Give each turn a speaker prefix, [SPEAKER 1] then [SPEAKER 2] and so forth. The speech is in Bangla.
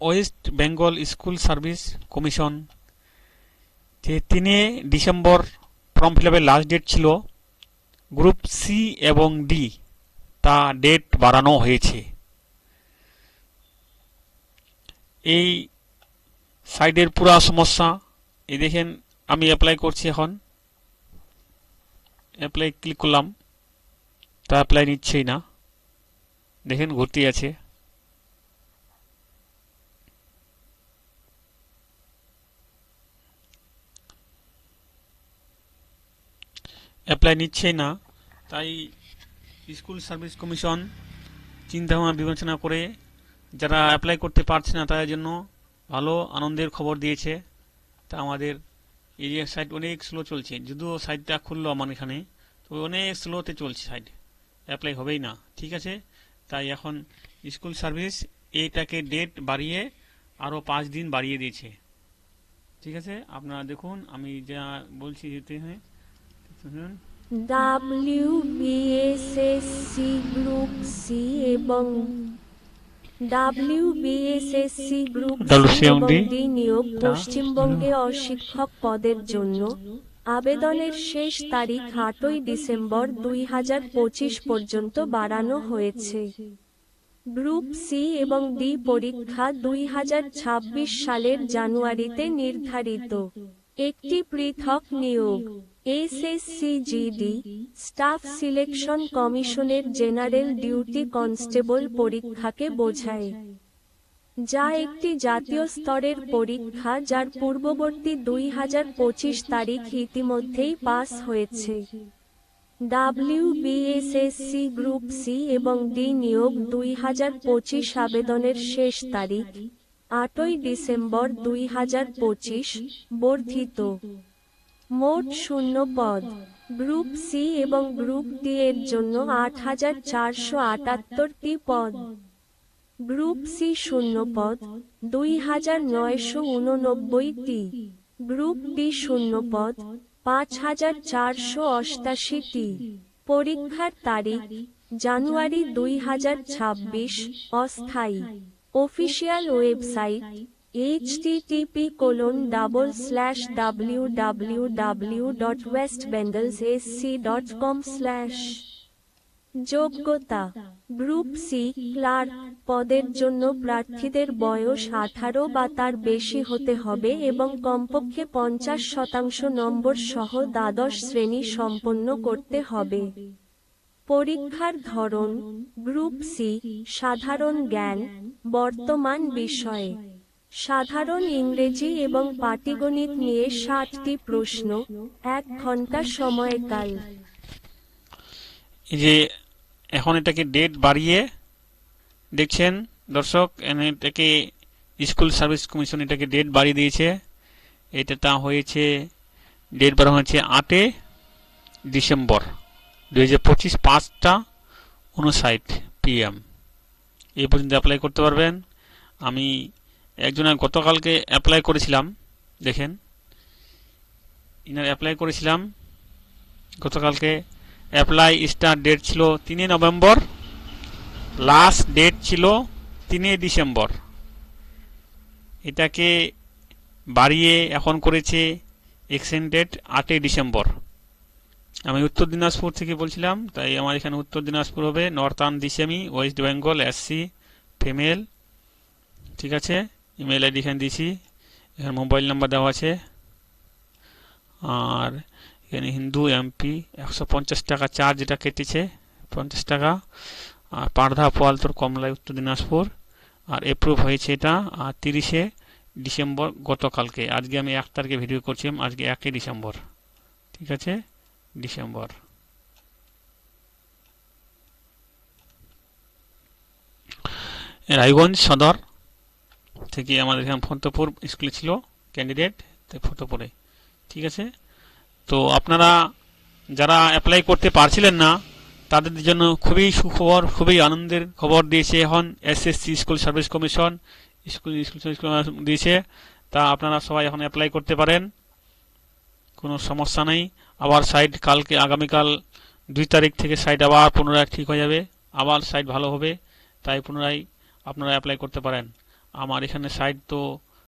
[SPEAKER 1] West Bengal school service commission, যে তিনে ডিসেম্বর ফর্ম ফিল আপের লাস্ট ডেট ছিল, গ্রুপ সি এবং ডি তা ডেট বাড়ানো হয়েছে। এই সাইডের পুরা সমস্যা, এই দেখেন আমি অ্যাপ্লাই করছি এখন। অ্যাপ্লাই ক্লিক করলাম, তা অ্যাপ্লাই নিচ্ছেই না। দেখেন ঘুরতেই আছে। অ্যাপ্লাই নিচ্ছেই না। তাই স্কুল সার্ভিস কমিশন চিন্তাভাবনা বিবেচনা করে যারা অ্যাপ্লাই করতে পারছে না, তাদের জন্য ভালো আনন্দের খবর দিয়েছে। তা আমাদের এরিয়ার সাইট অনেক স্লো চলছে। যদিও সাইটটা খুললো আমার এখানে তো অনেক স্লোতে চলছে সাইট অ্যাপ্লাই হবেই না, ঠিক আছে? তাই এখন স্কুল সার্ভিস এইটাকে ডেট বাড়িয়ে আরও পাঁচ দিন বাড়িয়ে দিয়েছে। ঠিক আছে? আপনারা দেখুন, আমি যা বলছি যেতে হ্যাঁ
[SPEAKER 2] ডাব্লিউবিএসএসসি গ্রুপ সি এবং ডাব্লিউবিএসএসসি গ্রুপ সি এবং? ডি নিয়োগ পশ্চিমবঙ্গে অশিক্ষক পদের জন্য আবেদনের শেষ তারিখ আটই ডিসেম্বর দুই হাজার পঁচিশ পর্যন্ত বাড়ানো হয়েছে। গ্রুপ সি এবং ডি পরীক্ষা দুই হাজার ছাব্বিশ সালের জানুয়ারিতে নির্ধারিত। একটি পৃথক নিয়োগ। এসএসসিজিডি স্টাফ সিলেকশন কমিশনের জেনারেল ডিউটি কনস্টেবল পরীক্ষাকে বোঝায়। যা একটি জাতীয় স্তরের পরীক্ষা যার পূর্ববর্তী দুই হাজার পঁচিশ তারিখ ইতিমধ্যেই পাস হয়েছে। ডাব্লিউবিএসএসসি গ্রুপ সি এবং ডি নিয়োগ দুই হাজার পঁচিশ আবেদনের শেষ তারিখ। আটই ডিসেম্বর দুই হাজার পঁচিশ বর্ধিত। মোট শূন্য পদ গ্রুপ সি এবং গ্রুপ ডি এর জন্য আট হাজার চারশো আটাত্তরটি পদ। গ্রুপ সি শূন্য পদ দুই হাজার নয়শো উননব্বইটি। গ্রুপ ডি শূন্য পদ পাঁচ হাজার চারশো অষ্টাশিটি। পরীক্ষার তারিখ, জানুয়ারি দুই হাজার ছাব্বিশ, অস্থায়ী। Official website http colon double slash www.westbengalssc.com slash যোগ্যতা, গ্রুপ সি, ক্লার্ক, পদের জন্য প্রার্থীদের বয়স আঠারো বা তার বেশি হতে হবে এবং কমপক্ষে পঞ্চাশ শতাংশ নম্বর সহ দ্বাদশ শ্রেণি সম্পন্ন করতে হবে। পরীক্ষার ধরন, গ্রুপ সি, সাধারণ জ্ঞান বর্তমান বিষয়ে। সাধারণ ইংরেজি এবং পাটিগণিত নিয়ে ষাটটি প্রশ্ন, এক ঘণ্টা সময়কাল
[SPEAKER 1] যে এখন এটাকে ডেট বাড়িয়ে দেখছেন দর্শক এটাকে স্কুল সার্ভিস কমিশন এটাকে ডেট বাড়িয়ে দিয়েছে। এটা তা হয়েছে ডেট বাড়ানো হয়েছে আটে ডিসেম্বর, দুই হাজার পঁচিশ পাঁচটা উনষাট পিএম এই পর্যন্ত অ্যাপ্লাই করতে পারবেন। আমি একজনের গতকালকে অ্যাপ্লাই করেছিলাম, দেখেন। ইনার অ্যাপ্লাই করেছিলাম। গতকালকে অ্যাপ্লাই স্টার্ট ডেট ছিল তিনে নভেম্বর। লাস্ট ডেট ছিল তিনে ডিসেম্বর। এটাকে বাড়িয়ে এখন করেছে এক্সটেন্ডেড আটই ডিসেম্বর। আমি উত্তর দিনাজপুর থেকে বলছিলাম, তাই আমার এখানে উত্তর দিনাজপুর হবে। নর্থার্ন দিশামি ওয়েস্ট বেঙ্গল এসসি ফিমেল ঠিক আছে? ইমেল আইডি এখানে দিয়েছি। এখানে মোবাইল নাম্বার দেওয়া আছে। আর এখানে হিন্দু এমপি একশো পঞ্চাশ টাকা চার্জ যেটা কেটেছে, পঞ্চাশ টাকা। আর পাড়ধা পোয়ালতোর কমলায় উত্তর দিনাজপুর। আর এপ্রুভ হয়েছে এটা, আর তিরিশে ডিসেম্বর গতকালকে। আজকে আমি এক তারিখে ভিডিও করছিলাম আজকে একই ডিসেম্বর। ঠিক আছে? ডিসেম্বর। রায়গঞ্জ সদর থেকে আমাদের এখানে ফন্তপুর স্কুলে ছিল ক্যান্ডিডেট তাই ফটোপুরে ঠিক আছে? তো আপনারা যারা অ্যাপ্লাই করতে পারছিলেন না, তাদের জন্য খুবই সুখবর, খুবই আনন্দের খবর দিয়েছে এখন SSC school service commission school school service দিয়েছে। তা আপনারা সবাই এখন অ্যাপ্লাই করতে পারেন, কোনো সমস্যা নেই। আবার সাইট কালকে, আগামীকাল দুই তারিখ থেকে সাইট আবার পুনরায় ঠিক হয়ে যাবে। আবার সাইট ভালো হবে, তাই পুনরায় আপনারা অ্যাপ্লাই করতে পারেন। আমার এখানে সাইট তো